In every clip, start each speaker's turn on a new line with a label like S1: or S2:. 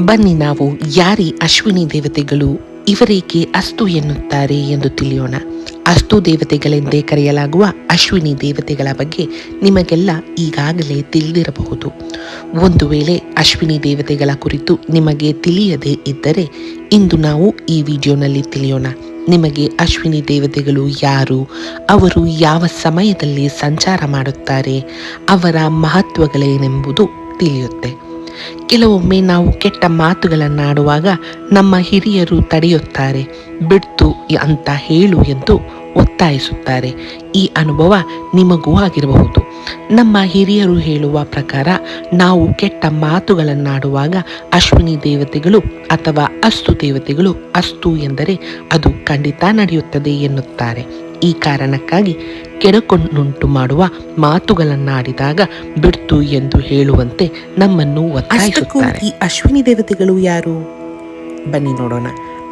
S1: ಬನ್ನಿ ನಾವು ಯಾರಿ ಅಶ್ವಿನಿ ದೇವತೆಗಳು, ಇವರೇಕೆ ಅಸ್ತು ಎನ್ನುತ್ತಾರೆ ಎಂದು ತಿಳಿಯೋಣ. ಅಸ್ತು ದೇವತೆಗಳೆಂದೇ ಕರೆಯಲಾಗುವ ಅಶ್ವಿನಿ ದೇವತೆಗಳ ಬಗ್ಗೆ ನಿಮಗೆಲ್ಲ ಈಗಾಗಲೇ ತಿಳಿದಿರಬಹುದು. ಒಂದು ವೇಳೆ ಅಶ್ವಿನಿ ದೇವತೆಗಳ ಕುರಿತು ನಿಮಗೆ ತಿಳಿಯದೇ ಇದ್ದರೆ ಇಂದು ನಾವು ಈ ವಿಡಿಯೋನಲ್ಲಿ ತಿಳಿಯೋಣ. ನಿಮಗೆ ಅಶ್ವಿನಿ ದೇವತೆಗಳು ಯಾರು, ಅವರು ಯಾವ ಸಮಯದಲ್ಲಿ ಸಂಚಾರ ಮಾಡುತ್ತಾರೆ, ಅವರ ಮಹತ್ವಗಳೇನೆಂಬುದು ತಿಳಿಯುತ್ತೆ. ಕೆಲವೊಮ್ಮೆ ನಾವು ಕೆಟ್ಟ ಮಾತುಗಳನ್ನಾಡುವಾಗ ನಮ್ಮ ಹಿರಿಯರು ತಡೆಯುತ್ತಾರೆ, ಬಿಡ್ತು ಅಂತ ಹೇಳು ಎಂದು ಒತ್ತಾಯಿಸುತ್ತಾರೆ. ಈ ಅನುಭವ ನಿಮಗೂ ಆಗಿರಬಹುದು. ನಮ್ಮ ಹಿರಿಯರು ಹೇಳುವ ಪ್ರಕಾರ, ನಾವು ಕೆಟ್ಟ ಮಾತುಗಳನ್ನಾಡುವಾಗ ಅಶ್ವಿನಿ ದೇವತೆಗಳು ಅಥವಾ ಅಸ್ತು ದೇವತೆಗಳು ಅಸ್ತು ಎಂದರೆ ಅದು ಖಂಡಿತ ನಡೆಯುತ್ತದೆ ಎನ್ನುತ್ತಾರೆ. ಈ ಕಾರಣಕ್ಕಾಗಿ ಕೆಡಕೊಂಡುಂಟು ಮಾಡುವ ಮಾತುಗಳನ್ನಾಡಿದಾಗ ಬಿಡ್ತು ಎಂದು ಹೇಳುವಂತೆ ನಮ್ಮನ್ನು ಒತ್ತಾಯಿಸುತ್ತಾರೆ.
S2: ಈ ಅಶ್ವಿನಿ ದೇವತೆಗಳು ಯಾರು?
S1: ಬನ್ನಿ ನೋಡೋಣ.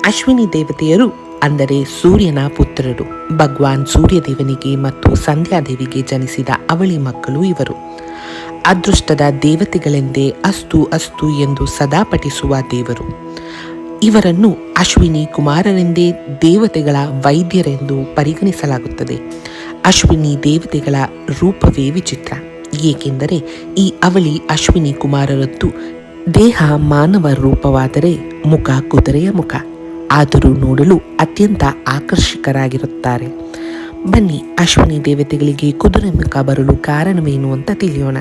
S1: ಅಶ್ವಿನಿ ದೇವತೆಯರು ಅಂದರೆ ಸೂರ್ಯನ ಪುತ್ರರು. ಭಗವಾನ್ ಸೂರ್ಯದೇವನಿಗೆ ಮತ್ತು ಸಂಧ್ಯಾದೇವಿಗೆ ಜನಿಸಿದ ಅವಳಿ ಮಕ್ಕಳು ಇವರು. ಅದೃಷ್ಟದ ದೇವತೆಗಳೆಂದೇ ಅಸ್ತು ಅಸ್ತು ಎಂದು ಸದಾ ಪಠಿಸುವ ದೇವರು. ಇವರನ್ನು ಅಶ್ವಿನಿ ಕುಮಾರರೆಂದೇ ದೇವತೆಗಳ ವೈದ್ಯರೆಂದು ಪರಿಗಣಿಸಲಾಗುತ್ತದೆ. ಅಶ್ವಿನಿ ದೇವತೆಗಳ ರೂಪವೇ ವಿಚಿತ್ರ. ಏಕೆಂದರೆ ಈ ಅವಳಿ ಅಶ್ವಿನಿ ಕುಮಾರರದ್ದು ದೇಹ ಮಾನವ ರೂಪವಾದರೆ ಮುಖ ಕುದುರೆಯ ಮುಖ. ಆದರೂ ನೋಡಲು ಅತ್ಯಂತ ಆಕರ್ಷಕರಾಗಿರುತ್ತಾರೆ. ಬನ್ನಿ ಅಶ್ವಿನಿ ದೇವತೆಗಳಿಗೆ ಕುದುರೆ ಮುಖ ಬರಲು ಕಾರಣವೇನು ಅಂತ ತಿಳಿಯೋಣ.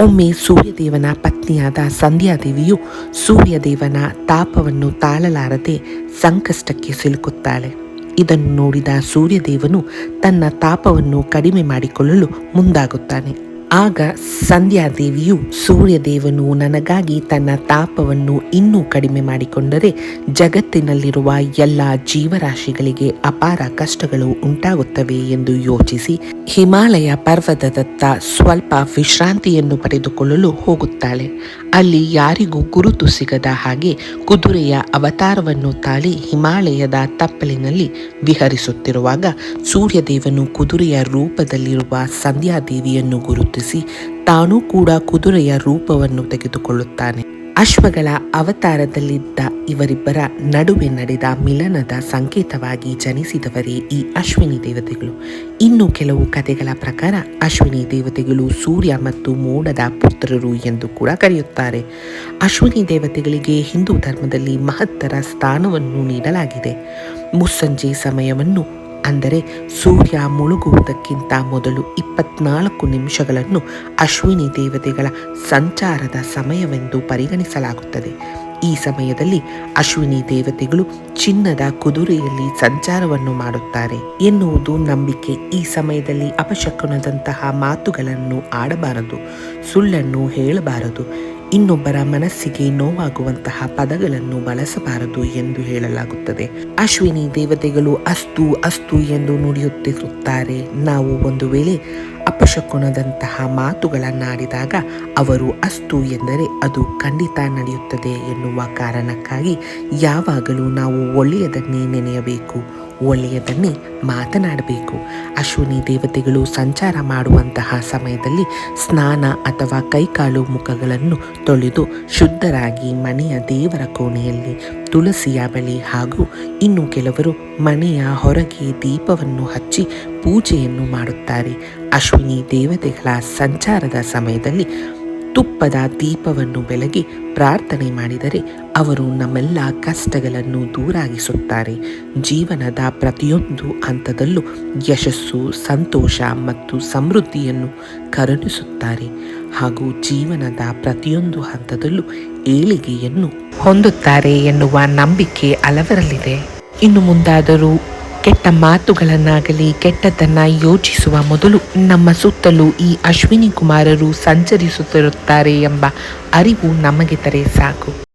S1: ಒಮ್ಮೆ ಸೂರ್ಯದೇವನ ಪತ್ನಿಯಾದ ಸಂಧ್ಯಾದೇವಿಯು ಸೂರ್ಯದೇವನ ತಾಪವನ್ನು ತಾಳಲಾರದೆ ಸಂಕಷ್ಟಕ್ಕೆ ಸಿಲುಕುತ್ತಾಳೆ. ಇದನ್ನು ನೋಡಿದ ಸೂರ್ಯದೇವನು ತನ್ನ ತಾಪವನ್ನು ಕಡಿಮೆ ಮಾಡಿಕೊಳ್ಳಲು ಮುಂದಾಗುತ್ತಾನೆ. ಆಗ ಸಂಧ್ಯಾದೇವಿಯು ಸೂರ್ಯದೇವನು ನನಗಾಗಿ ತನ್ನ ತಾಪವನ್ನು ಇನ್ನೂ ಕಡಿಮೆ ಮಾಡಿಕೊಂಡರೆ ಜಗತ್ತಿನಲ್ಲಿರುವ ಎಲ್ಲ ಜೀವರಾಶಿಗಳಿಗೆ ಅಪಾರ ಕಷ್ಟಗಳು ಉಂಟಾಗುತ್ತವೆ ಎಂದು ಯೋಚಿಸಿ ಹಿಮಾಲಯ ಪರ್ವತದತ್ತ ಸ್ವಲ್ಪ ವಿಶ್ರಾಂತಿಯನ್ನು ಪಡೆದುಕೊಳ್ಳಲು ಹೋಗುತ್ತಾಳೆ. ಅಲ್ಲಿ ಯಾರಿಗೂ ಗುರುತು ಸಿಗದ ಹಾಗೆ ಕುದುರೆಯ ಅವತಾರವನ್ನು ತಾಳಿ ಹಿಮಾಲಯದ ತಪ್ಪಲಿನಲ್ಲಿ ವಿಹರಿಸುತ್ತಿರುವಾಗ ಸೂರ್ಯದೇವನು ಕುದುರೆಯ ರೂಪದಲ್ಲಿರುವ ಸಂಧ್ಯಾದೇವಿಯನ್ನು ಗುರುತಿಸಿ ತಾನೂ ಕೂಡ ಕುದುರೆಯ ರೂಪವನ್ನು ತೆಗೆದುಕೊಳ್ಳುತ್ತಾನೆ. ಅಶ್ವಗಳ ಅವತಾರದಲ್ಲಿದ್ದ ಇವರಿಬ್ಬರ ನಡುವೆ ನಡೆದ ಮಿಲನದ ಸಂಕೇತವಾಗಿ ಜನಿಸಿದವರೇ ಈ ಅಶ್ವಿನಿ ದೇವತೆಗಳು. ಇನ್ನು ಕೆಲವು ಕಥೆಗಳ ಪ್ರಕಾರ ಅಶ್ವಿನಿ ದೇವತೆಗಳು ಸೂರ್ಯ ಮತ್ತು ಮೋಡದ ಪುತ್ರರು ಎಂದು ಕೂಡ ಕರೆಯುತ್ತಾರೆ. ಅಶ್ವಿನಿ ದೇವತೆಗಳಿಗೆ ಹಿಂದೂ ಧರ್ಮದಲ್ಲಿ ಮಹತ್ತರ ಸ್ಥಾನವನ್ನು ನೀಡಲಾಗಿದೆ. ಮುಸ್ಸಂಜೆ ಸಮಯವನ್ನು ಅಂದರೆ ಸೂರ್ಯ ಮುಳುಗುವುದಕ್ಕಿಂತ ಮೊದಲು ಇಪ್ಪತ್ನಾಲ್ಕು ನಿಮಿಷಗಳನ್ನು ಅಶ್ವಿನಿ ದೇವತೆಗಳ ಸಂಚಾರದ ಸಮಯವೆಂದು ಪರಿಗಣಿಸಲಾಗುತ್ತದೆ. ಈ ಸಮಯದಲ್ಲಿ ಅಶ್ವಿನಿ ದೇವತೆಗಳು ಚಿನ್ನದ ಕುದುರೆಯಲ್ಲಿ ಸಂಚಾರವನ್ನು ಮಾಡುತ್ತಾರೆ ಎನ್ನುವುದು ನಂಬಿಕೆ. ಈ ಸಮಯದಲ್ಲಿ ಅಪಶಕುನದಂತಹ ಮಾತುಗಳನ್ನು ಆಡಬಾರದು, ಸುಳ್ಳನ್ನು ಹೇಳಬಾರದು. ಇನ್ನೊಬ್ಬರ ಮನಸ್ಸಿಗೆ ನೋವಾಗುವಂತಹ ಪದಗಳನ್ನು ಬಳಸಬಾರದು ಎಂದು ಹೇಳಲಾಗುತ್ತದೆ. ಅಶ್ವಿನಿ ದೇವತೆಗಳು ಅಸ್ತು ಅಸ್ತು ಎಂದು ನುಡಿಯುತ್ತಿರುತ್ತಾರೆ. ನಾವು ಒಂದು ವೇಳೆ ಅಪಶಕುನದಂತಹ ಮಾತುಗಳನ್ನಾಡಿದಾಗ ಅವರು ಅಸ್ತು ಎಂದರೆ ಅದು ಖಂಡಿತ ನಡೆಯುತ್ತದೆ ಎನ್ನುವ ಕಾರಣಕ್ಕಾಗಿ ಯಾವಾಗಲೂ ನಾವು ಒಳ್ಳೆಯದನ್ನೇ ನೆನೆಯಬೇಕು. ಒಳ್ಳೆಯದನ್ನೇ ಮಾತನಾಡಬೇಕು. ಅಶ್ವಿನಿ ದೇವತೆಗಳು ಸಂಚಾರ ಮಾಡುವಂತಹ ಸಮಯದಲ್ಲಿ ಸ್ನಾನ ಅಥವಾ ಕೈಕಾಲು ಮುಖಗಳನ್ನು ತೊಳೆದು ಶುದ್ಧರಾಗಿ ಮನೆಯ ದೇವರ ಕೋಣೆಯಲ್ಲಿ ತುಳಸಿಯ ಬಳಿ ಹಾಗೂ ಇನ್ನು ಕೆಲವರು ಮನೆಯ ಹೊರಗೆ ದೀಪವನ್ನು ಹಚ್ಚಿ ಪೂಜೆಯನ್ನು ಮಾಡುತ್ತಾರೆ. ಅಶ್ವಿನಿ ದೇವತೆಗಳ ಸಂಚಾರದ ಸಮಯದಲ್ಲಿ ತುಪ್ಪದ ದೀಪವನ್ನು ಬೆಳಗಿ ಪ್ರಾರ್ಥನೆ ಮಾಡಿದರೆ ಅವರು ನಮ್ಮೆಲ್ಲ ಕಷ್ಟಗಳನ್ನು ದೂರಾಗಿಸುತ್ತಾರೆ. ಜೀವನದ ಪ್ರತಿಯೊಂದು ಹಂತದಲ್ಲೂ ಯಶಸ್ಸು, ಸಂತೋಷ ಮತ್ತು ಸಮೃದ್ಧಿಯನ್ನು ಕರುಣಿಸುತ್ತಾರೆ. ಹಾಗೂ ಜೀವನದ ಪ್ರತಿಯೊಂದು ಹಂತದಲ್ಲೂ ಏಳಿಗೆಯನ್ನು ಹೊಂದುತ್ತಾರೆ ಎನ್ನುವ ನಂಬಿಕೆ ಹಲವರಲ್ಲಿದೆ. ಇನ್ನು ಮುಂದಾದರೂ ಕೆಟ್ಟ ಮಾತುಗಳನ್ನಾಗಲಿ, ಕೆಟ್ಟದ್ದನ್ನ ಯೋಚಿಸುವ ಮೊದಲು ನಮ್ಮ ಸುತ್ತಲೂ ಈ ಅಶ್ವಿನಿ ಕುಮಾರರು ಸಂಚರಿಸುತ್ತಿರುತ್ತಾರೆ ಎಂಬ ಅರಿವು ನಮಗೆ ತರೆ ಸಾಕು.